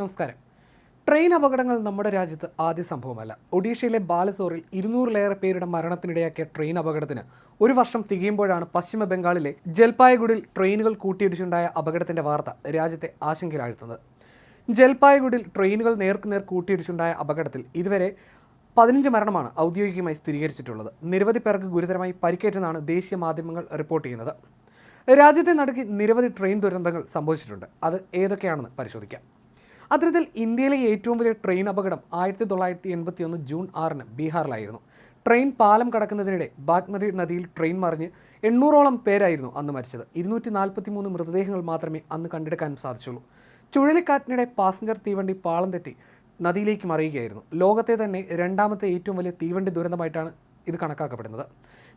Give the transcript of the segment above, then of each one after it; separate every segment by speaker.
Speaker 1: നമസ്കാരം. ട്രെയിൻ അപകടങ്ങൾ നമ്മുടെ രാജ്യത്ത് ആദ്യ സംഭവമല്ല. ഒഡീഷയിലെ ബാലസോറിൽ ഇരുന്നൂറിലേറെ പേരുടെ മരണത്തിനിടയാക്കിയ ട്രെയിൻ അപകടത്തിന് ഒരു വർഷം തികയുമ്പോഴാണ് പശ്ചിമ ബംഗാളിലെ ജൽപായഗുഡിൽ ട്രെയിനുകൾ കൂട്ടിയിടിച്ചുണ്ടായ അപകടത്തിന്റെ വാർത്ത രാജ്യത്തെ ആശങ്കയിലാഴ്ത്തുന്നത്. ജൽപായഗുഡിൽ ട്രെയിനുകൾ നേർക്കുനേർ കൂട്ടിയിടിച്ചുണ്ടായ അപകടത്തിൽ ഇതുവരെ പതിനഞ്ച് മരണമാണ് ഔദ്യോഗികമായി സ്ഥിരീകരിച്ചിട്ടുള്ളത്. നിരവധി പേർക്ക് ഗുരുതരമായി പരിക്കേറ്റെന്നാണ് ദേശീയ മാധ്യമങ്ങൾ റിപ്പോർട്ട് ചെയ്യുന്നത്. രാജ്യത്തെ നടുക്കി നിരവധി ട്രെയിൻ ദുരന്തങ്ങൾ സംഭവിച്ചിട്ടുണ്ട്. അത് ഏതൊക്കെയാണെന്ന് പരിശോധിക്കാം. അത്തരത്തിൽ ഇന്ത്യയിലെ ഏറ്റവും വലിയ ട്രെയിൻ അപകടം ആയിരത്തി തൊള്ളായിരത്തി എൺപത്തി ഒന്ന് ജൂൺ ആറിന് ബീഹാറിലായിരുന്നു. ട്രെയിൻ പാലം കടക്കുന്നതിനിടെ ബാഗ്മതി നദിയിൽ ട്രെയിൻ മറിഞ്ഞ് എണ്ണൂറോളം പേരായിരുന്നു അന്ന് മരിച്ചത്. ഇരുന്നൂറ്റി നാൽപ്പത്തി മൂന്ന് മൃതദേഹങ്ങൾ മാത്രമേ അന്ന് കണ്ടെടുക്കാനും സാധിച്ചുള്ളൂ. ചുഴലിക്കാറ്റിനിടെ പാസഞ്ചർ തീവണ്ടി പാളം തെറ്റി നദിയിലേക്ക് മറിയുകയായിരുന്നു. ലോകത്തെ തന്നെ രണ്ടാമത്തെ ഏറ്റവും വലിയ തീവണ്ടി ദുരന്തമായിട്ടാണ് ഇത് കണക്കാക്കപ്പെടുന്നത്.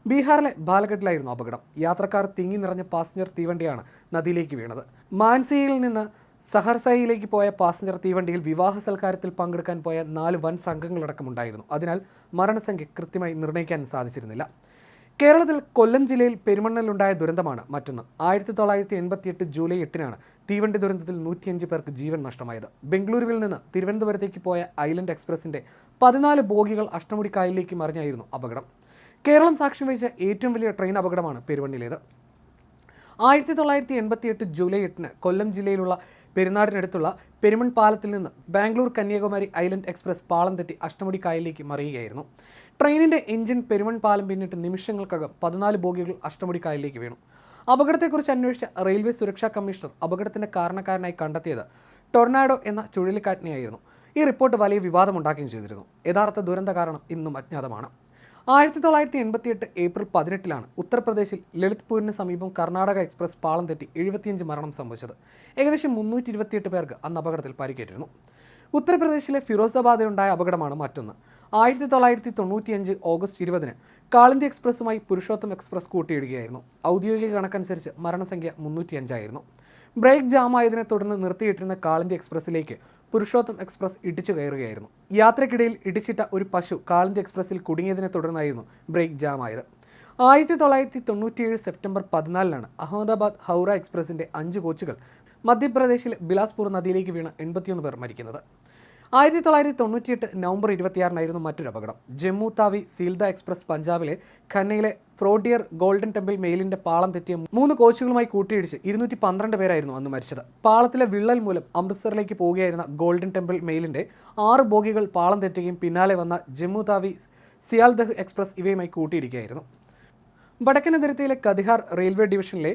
Speaker 1: ബീഹാറിലെ ബാലഘട്ടിലായിരുന്നു അപകടം. യാത്രക്കാർ തിങ്ങി നിറഞ്ഞ പാസഞ്ചർ തീവണ്ടിയാണ് നദിയിലേക്ക് വീണത്. മാൻസിയിൽ നിന്ന് സഹർസയിലേക്ക് പോയ പാസഞ്ചർ തീവണ്ടിയിൽ വിവാഹ സൽക്കാരത്തിൽ പങ്കെടുക്കാൻ പോയ നാല് വൻ സംഘങ്ങളടക്കമുണ്ടായിരുന്നു. അതിനാൽ മരണസംഖ്യ കൃത്യമായി നിർണയിക്കാൻ സാധിച്ചിരുന്നില്ല. കേരളത്തിൽ കൊല്ലം ജില്ലയിൽ പെരുമണ്ണലുണ്ടായ ദുരന്തമാണ് മറ്റൊന്ന്. ആയിരത്തി തൊള്ളായിരത്തി എൺപത്തിയെട്ട് ജൂലൈ എട്ടിനാണ് തീവണ്ടി ദുരന്തത്തിൽ നൂറ്റിയഞ്ച് പേർക്ക് ജീവൻ നഷ്ടമായത്. ബംഗളൂരുവിൽ നിന്ന് തിരുവനന്തപുരത്തേക്ക് പോയ ഐലൻഡ് എക്സ്പ്രസിന്റെ പതിനാല് ബോഗികൾ അഷ്ടമുടി കായലിലേക്ക് മറിഞ്ഞായിരുന്നു അപകടം. കേരളം സാക്ഷ്യം വഹിച്ച ഏറ്റവും വലിയ ട്രെയിൻ അപകടമാണ് പെരുവണ്ണിലേത്. ആയിരത്തി തൊള്ളായിരത്തി എൺപത്തി എട്ട് ജൂലൈ എട്ടിന് കൊല്ലം ജില്ലയിലുള്ള പെരുന്നാടിനടുത്തുള്ള പെരുമൺ പാലത്തിൽ നിന്ന് ബാംഗ്ലൂർ കന്യാകുമാരി ഐലൻഡ് എക്സ്പ്രസ് പാളം തെറ്റി അഷ്ടമുടി കായലിലേക്ക് മറിയുകയായിരുന്നു. ട്രെയിനിന്റെ എഞ്ചിൻ പെരുമൺ പാലം പിന്നിട്ട് നിമിഷങ്ങൾക്കകം പതിനാല് ബോഗികൾ അഷ്ടമുടി കായലിലേക്ക് വീണു. അപകടത്തെക്കുറിച്ച് അന്വേഷിച്ച റെയിൽവേ സുരക്ഷാ കമ്മീഷണർ അപകടത്തിന്റെ കാരണക്കാരനായി കണ്ടെത്തിയത് ടൊർണാഡോ എന്ന ചുഴലിക്കാറ്റിനെയായിരുന്നു. ഈ റിപ്പോർട്ട് വലിയ വിവാദമുണ്ടാക്കുകയും ചെയ്തിരുന്നു. യഥാർത്ഥ ദുരന്ത കാരണം ഇന്നും അജ്ഞാതമാണ്. ആയിരത്തി തൊള്ളായിരത്തി എൺപത്തിയെട്ട് ഏപ്രിൽ പതിനെട്ടിലാണ് ഉത്തർപ്രദേശിൽ ലളിത്പൂരിന് സമീപം കർണാടക എക്സ്പ്രസ് പാളം തെറ്റി എഴുപത്തിയഞ്ച് മരണം സംഭവിച്ചത്. ഏകദേശം മുന്നൂറ്റി ഇരുപത്തിയെട്ട് പേർക്ക് അന്ന് അപകടത്തിൽ പരിക്കേറ്റിരുന്നു. ഉത്തർപ്രദേശിലെ ഫിറോസാബാദിലുണ്ടായ അപകടമാണ് മറ്റൊന്ന്. ആയിരത്തി തൊള്ളായിരത്തി തൊണ്ണൂറ്റിയഞ്ച് ഓഗസ്റ്റ് ഇരുപതിന് കാളിന്തി എക്സ്പ്രസുമായി പുരുഷോത്തം എക്സ്പ്രസ് കൂട്ടിയിടുകയായിരുന്നു. ഔദ്യോഗിക കണക്കനുസരിച്ച് മരണസംഖ്യ മുന്നൂറ്റിയഞ്ചായിരുന്നു. ബ്രേക്ക് ജാമായതിനെ തുടർന്ന് നിർത്തിയിട്ടിരുന്ന കാളിന്തി എക്സ്പ്രസ്സിലേക്ക് പുരുഷോത്തം എക്സ്പ്രസ് ഇടിച്ചു കയറുകയായിരുന്നു. യാത്രക്കിടയിൽ ഇടിച്ചിട്ട ഒരു പശു കാളിന്തി എക്സ്പ്രസിൽ കുടുങ്ങിയതിനെ തുടർന്നായിരുന്നു ബ്രേക്ക് ജാമായത്. ആയിരത്തി തൊള്ളായിരത്തി തൊണ്ണൂറ്റിയേഴ് സെപ്റ്റംബർ പതിനാലിനാണ് അഹമ്മദാബാദ് ഹൗറ എക്സ്പ്രസിന്റെ അഞ്ച് കോച്ചുകൾ മധ്യപ്രദേശിലെ ബിലാസ്പൂർ നദിയിലേക്ക് വീണ് എൺപത്തിയൊന്ന് പേർ മരിക്കുന്നത്. ആയിരത്തി തൊള്ളായിരത്തി തൊണ്ണൂറ്റിയെട്ട് നവംബർ ഇരുപത്തിയാറിനായിരുന്നു മറ്റൊരു അപകടം. ജമ്മു താവി സീൽദ എക്സ്പ്രസ് പഞ്ചാബിലെ ഖന്നയിലെ ഫ്രോഡിയർ ഗോൾഡൻ ടെമ്പിൾ മെയിലിന്റെ പാളം തെറ്റിയ മൂന്ന് കോച്ചുകളുമായി കൂട്ടിയിടിച്ച് ഇരുന്നൂറ്റി പന്ത്രണ്ട് പേരായിരുന്നു അന്ന് മരിച്ചത്. പാളത്തിലെ വിള്ളൽ മൂലം അമൃത്സറിലേക്ക് പോവുകയായിരുന്ന ഗോൾഡൻ ടെമ്പിൾ മെയിലിന്റെ ആറ് ബോഗികൾ പാളം തെറ്റുകയും പിന്നാലെ വന്ന ജമ്മു താവി സിയാൽദഹ് എക്സ്പ്രസ് ഇവയുമായി കൂട്ടിയിടിക്കുകയായിരുന്നു. വടക്കൻ അതിർത്തിയിലെ കതിഹാർ റെയിൽവേ ഡിവിഷനിലെ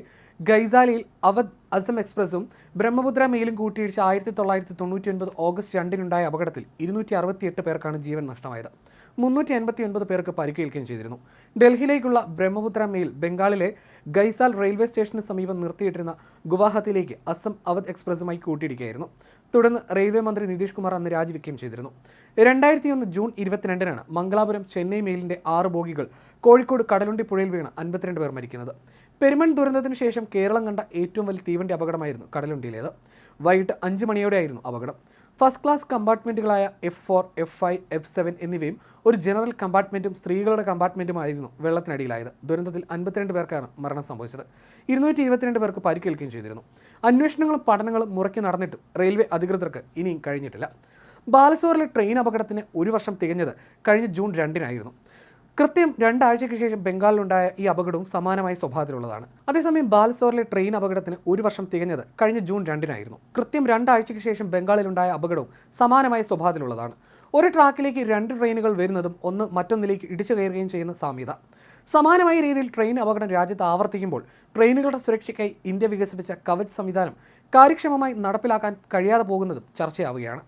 Speaker 1: ഗൈസാലിയിൽ അവധ് അസം എക്സ്പ്രസും ബ്രഹ്മപുത്ര മെയിലും കൂട്ടിയിടിച്ച് ആയിരത്തി തൊള്ളായിരത്തി തൊണ്ണൂറ്റി ഒൻപത് ഓഗസ്റ്റ് രണ്ടിനുണ്ടായ അപകടത്തിൽ ഇരുന്നൂറ്റി അറുപത്തിയെട്ട് പേർക്കാണ് ജീവൻ നഷ്ടമായത്. മുന്നൂറ്റി എൺപത്തി ഒൻപത് പേർക്ക് പരിക്കേൽക്കുകയും ചെയ്തിരുന്നു. ഡൽഹിയിലേക്കുള്ള ബ്രഹ്മപുത്ര മെയിൽ ബംഗാളിലെ ഗൈസാൽ റെയിൽവേ സ്റ്റേഷന് സമീപം നിർത്തിയിട്ടിരുന്ന ഗുവാഹത്തിയിലേക്ക് അസം അവധ് എക്സ്പ്രസുമായി കൂട്ടിയിടിക്കുകയായിരുന്നു. തുടർന്ന് റെയിൽവേ മന്ത്രി നിതീഷ് കുമാർ അന്ന് രാജിവെക്കുകയും ചെയ്തിരുന്നു. രണ്ടായിരത്തി ഒന്ന് ജൂൺ ഇരുപത്തിരണ്ടിനാണ് മംഗലാപുരം ചെന്നൈ മെയിലിന്റെ ആറ് ബോഗികൾ കോഴിക്കോട് കടലുണ്ടി പുഴയിൽ വീണ് അൻപത്തിരണ്ട് പേർ മരിക്കുന്നത്. പെരുമൺ ദുരന്തത്തിന് ശേഷം കേരളം കണ്ട ഏറ്റവും വലിയ തീവണ്ടി അപകടമായിരുന്നു കടലുണ്ടിയിലേത്. വൈകിട്ട് അഞ്ച് മണിയോടെയായിരുന്നു അപകടം. First class കമ്പാർട്ട്മെന്റുകളായ F four F five F seven എന്നിവയും ഒരു ജനറൽ കമ്പാർട്ട്മെന്റും സ്ത്രീകളുടെ കമ്പാർട്ട്മെന്റുമായിരുന്നു വെള്ളത്തിനടിയിലായത്. ദുരന്തത്തിൽ അൻപത്തിരണ്ട് പേർക്കാണ് മരണം സംഭവിച്ചത്. ഇരുന്നൂറ്റി ഇരുപത്തിരണ്ട് പേർക്ക് പരിക്കേൽക്കുകയും ചെയ്തിരുന്നു. അന്വേഷണങ്ങളും പഠനങ്ങളും മുറയ്ക്ക് നടന്നിട്ടും റെയിൽവേ അധികൃതർക്ക് ഇനിയും കഴിഞ്ഞിട്ടില്ല. ബാലസോറിലെ ട്രെയിൻ അപകടത്തിന് ഒരു വർഷം തികഞ്ഞത് കഴിഞ്ഞ ജൂൺ രണ്ടിനായിരുന്നു. കൃത്യം രണ്ടാഴ്ചയ്ക്ക് ശേഷം ബംഗാളിലുണ്ടായ ഈ അപകടവും സമാനമായ സ്വഭാവത്തിലുള്ളതാണ്. അതേസമയം ബാലസോറിലെ ട്രെയിൻ അപകടത്തിന് ഒരു വർഷം തികഞ്ഞത് കഴിഞ്ഞ ജൂൺ രണ്ടിനായിരുന്നു. കൃത്യം രണ്ടാഴ്ചയ്ക്ക് ശേഷം ബംഗാളിലുണ്ടായ അപകടവും സമാനമായ സ്വഭാവത്തിലുള്ളതാണ്. ഒരു ട്രാക്കിലേക്ക് രണ്ട് ട്രെയിനുകൾ വരുന്നതും ഒന്ന് മറ്റൊന്നിലേക്ക് ഇടിച്ചു കയറുകയും ചെയ്യുന്ന സാമ്യത. സമാനമായ രീതിയിൽ ട്രെയിൻ അപകടം രാജ്യത്ത് ആവർത്തിക്കുമ്പോൾ ട്രെയിനുകളുടെ സുരക്ഷയ്ക്കായി ഇന്ത്യ വികസിപ്പിച്ച കവച് സംവിധാനം കാര്യക്ഷമമായി നടപ്പിലാക്കാൻ കഴിയാതെ പോകുന്നതും ചർച്ചയാവുകയാണ്.